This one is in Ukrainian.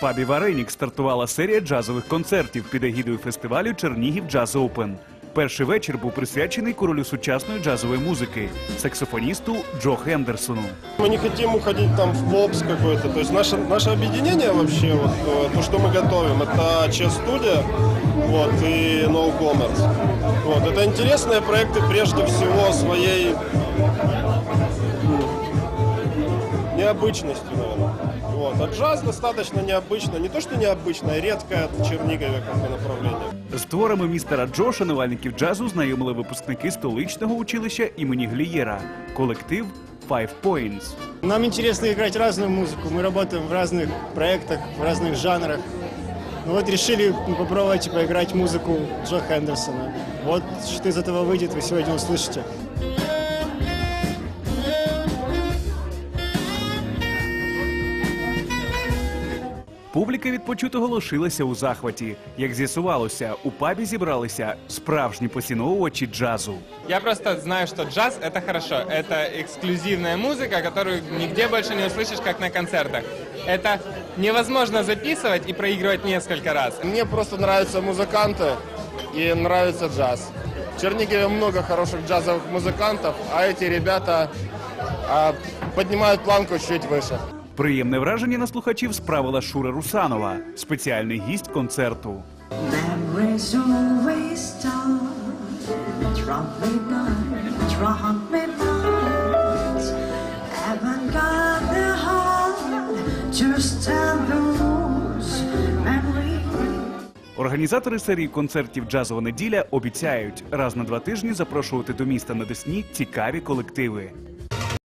пабі Варенік стартувала серія джазових концертів під егідою фестивалю Чернігів Джаз Оупен. Перший вечір був присвячений королю сучасної джазової музики, саксофоністу Джо Хендерсону. Мы не хотим уходить там в попс какой-то. То есть наше, наше объединение вообще, вот, э, то, что мы готовим, это Чес Студия вот, и No Commerce. Вот, это интересные проекты прежде всего своей м, необычностью, наверное. Вот. А джаз достаточно необычно, не то что необычно, а редкое в Чернигове как бы направление. З творами містера Джо шанувальників джазу знайомили випускники столичного училища імені Глієра, колектив Five Points. Нам интересно играть разную музыку. Мы работаем в разных проектах, в разных жанрах. Ну вот решили попробовать и поиграть музыку Джо Хендерсона. Вот что из этого выйдет, вы сегодня услышите. Публіка від почутого лишилася у захваті. Як з'ясувалося, у пабі зібралися справжні поціновувачі джазу. Я просто знаю, что джаз это хорошо. Это эксклюзивная музыка, которую нигде больше не услышишь, как на концертах. Это невозможно записывать и проигрывать несколько раз. Мне просто нравятся музыканты и нравится джаз. В Чернигове много хороших джазовых музыкантов, а эти ребята а, поднимают планку чуть выше. Приємне враження на слухачів справила Шура Русанова, спеціальний гість концерту. Організатори серії концертів Джазова неділя обіцяють раз на два тижні запрошувати до міста на Десні цікаві колективи.